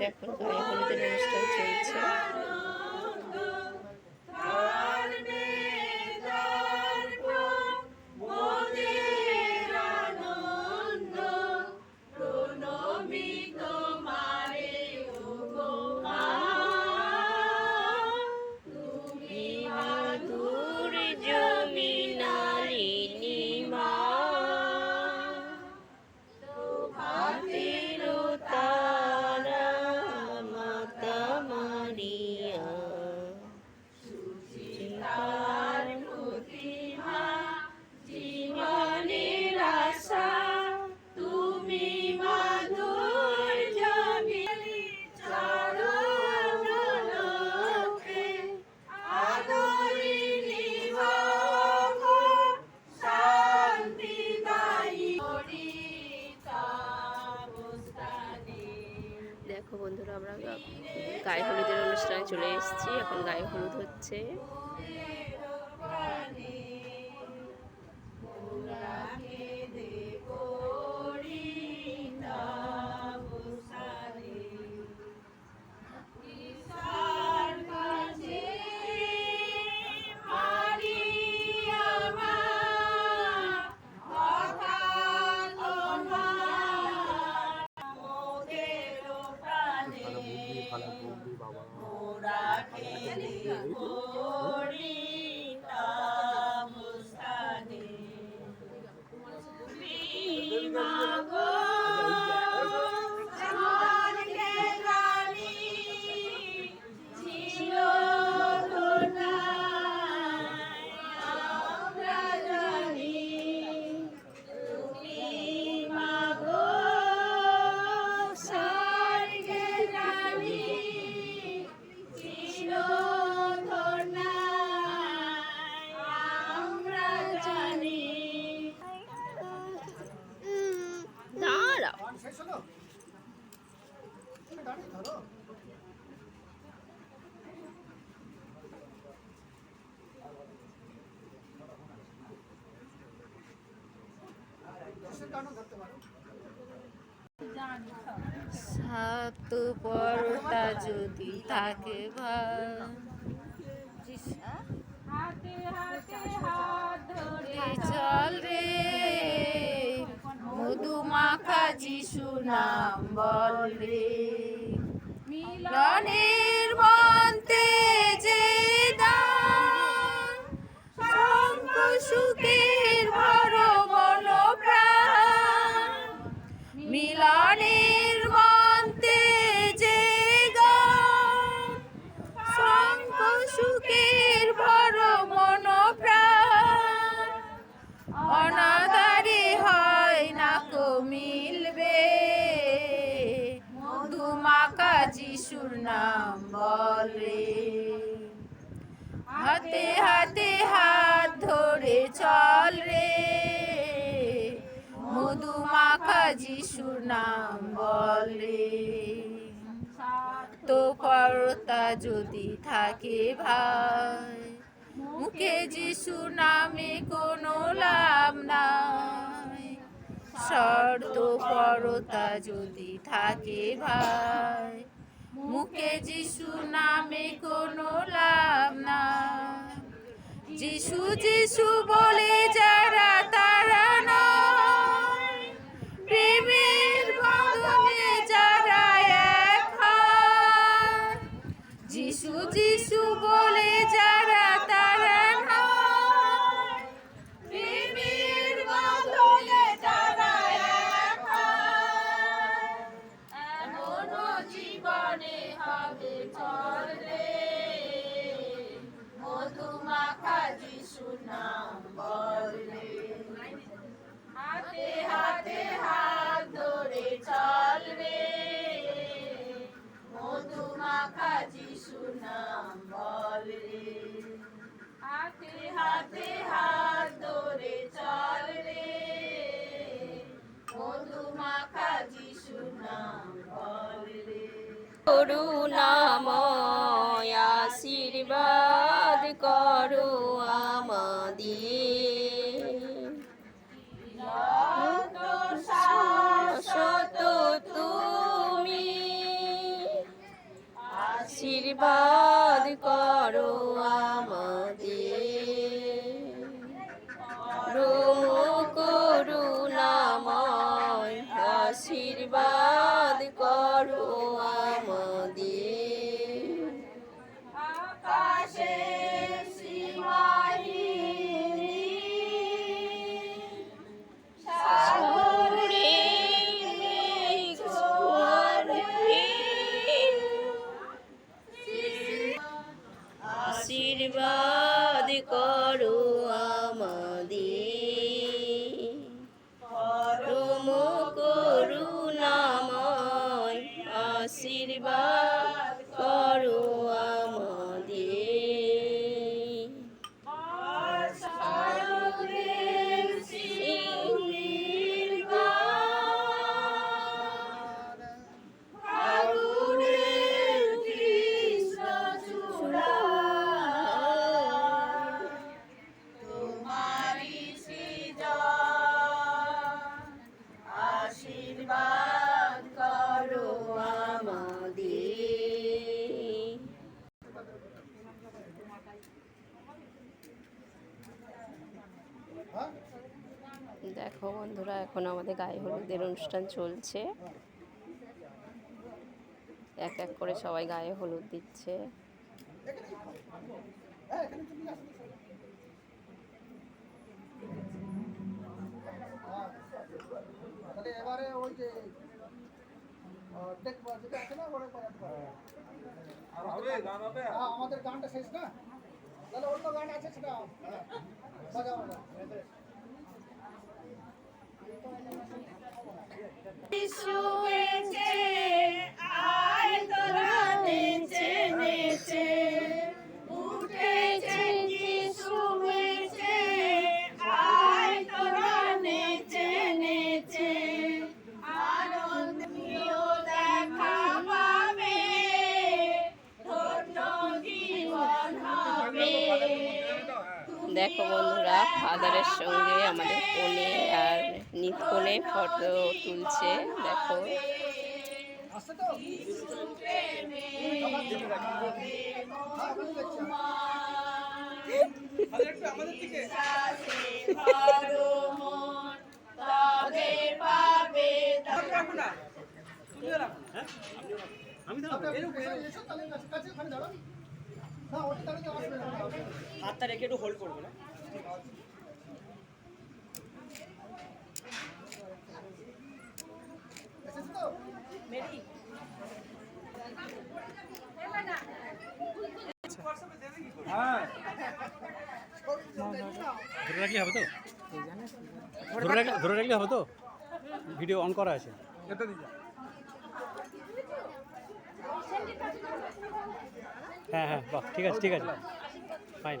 এখন গায়ে হলুদের অনুষ্ঠান চলছে। চলে এসেছি এখন গায়ে হলুদ হচ্ছে। শেষ হলো তুমি ধরো। কিসের গানও ধরতে পারো? সাত পরতা যদি থাকে ভাই চল রে। মধু মাখা যিশু নাম বল। বলে হাতে হাতে হাত ধরে চল রে। মধুমাখা যিশুর নাম বলে। তো পরতা যদি থাকে ভাই, মুখে যিশু নামে কোনো লাভ নাই। পরতা যদি থাকে ভাই মুখে যিশু নামে কোনো লাভ না। যিশু যিশু বলে যারা হাতে হাতে ধরে চল রে। মধুমাখা যিশু নাম বল রে। করুণাময় আশীর্বাদ করো আমাদের। তুমি আশীর্বাদ করো আমাদের। আশীর্বাদ দেখো বন্ধুরা এখন আমাদের গায়ে হলুদের অনুষ্ঠান চলছে। এক এক করে সবাই গায়ে হলুদ দিচ্ছে। হ্যাঁ হ্যাঁ, হ্যাঁ আমাদের গানটা শেষ না? তাহলে অন্য গান আছে সেটা। হ্যাঁ, বাজাও বন্ধুরা ফাদারের সঙ্গে আমাদের কোণে আর নিত কোণে ফটো তুলছে, দেখো। হাতটা রেখে একটু হোল্ড করব না? ধরে রাখলে হবে তো ধরে রাখলে হবে তো ভিডিও অন করা আছে হ্যাঁ হ্যাঁ বাহ, ঠিক আছে ঠিক আছে। ফাইন